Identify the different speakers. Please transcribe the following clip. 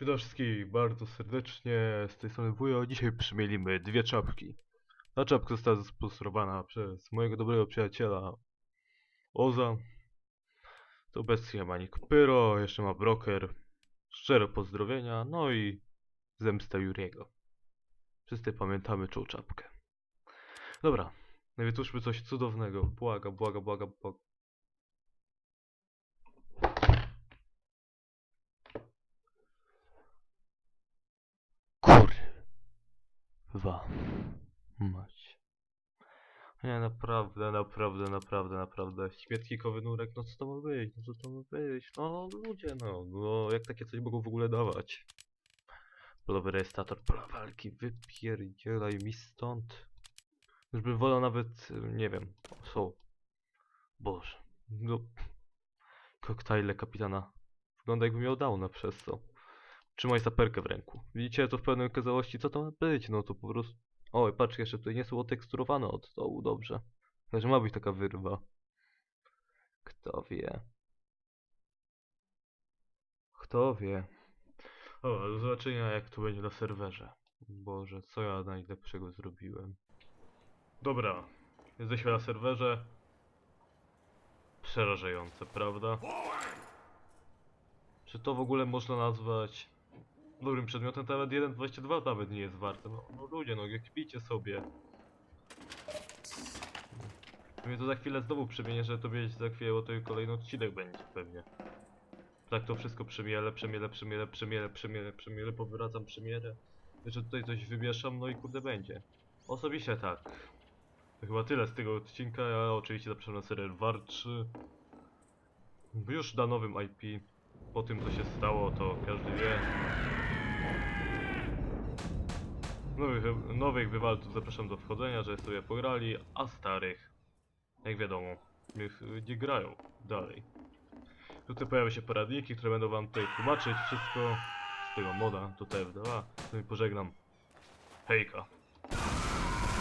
Speaker 1: Witam wszystkich bardzo serdecznie, z tej strony Wujo. Dzisiaj przymielimy dwie czapki. Ta czapka została zasponsorowana przez mojego dobrego przyjaciela Oza. To obecnie ma Nick Pyro, jeszcze ma Broker. Szczere pozdrowienia, no i zemsta Juriego. Wszyscy pamiętamy tą czapkę. Dobra, no i wytwórzmy coś cudownego. Błaga, błaga, błaga, błaga. Kurwa. Mać. Nie, naprawdę, naprawdę, naprawdę, naprawdę. Śmietnikowy nurek, no co to ma być? No co to ma być? No ludzie, no, no jak takie coś mogą w ogóle dawać? Polowy rejestrator pola walki, wypierdzielaj mi stąd. Już bym wolał nawet, nie wiem, są. Boże, no. Koktajle kapitana. Wygląda jakby miał downa przez to. Trzymaj saperkę w ręku. Widzicie to w pełnej okazałości, co to ma być? No to po prostu... Oj, patrz, jeszcze tutaj nie są oteksturowane od dołu, dobrze. Także ma być taka wyrwa. Kto wie. Kto wie. O, do zobaczenia jak to będzie na serwerze. Boże, co ja najlepszego zrobiłem. Dobra, jesteśmy na serwerze. Przerażające, prawda? Czy to w ogóle można nazwać dobrym przedmiotem? To nawet 1.22 nawet nie jest warte. No, no ludzie, no jak kpicie sobie. Mnie to za chwilę znowu przemienię, że to będzie za chwilę, bo to kolejny odcinek będzie pewnie. Tak to wszystko przemielę, przemielę, przemielę, przemielę, przemielę, przemielę, powracam, przemielę. Jeszcze tutaj coś wymieszam, no i kurde będzie. Osobiście tak. To chyba tyle z tego odcinka, ja oczywiście zapraszam na serial War 3. Już na nowym IP. Po tym co się stało, to każdy wie. Nowych, nowych wywalców zapraszam do wchodzenia, że sobie pograli, a starych, jak wiadomo, nie grają dalej. Tutaj pojawią się poradniki, które będą wam tutaj tłumaczyć wszystko z tego moda do TF2. To mi pożegnam. Hejka.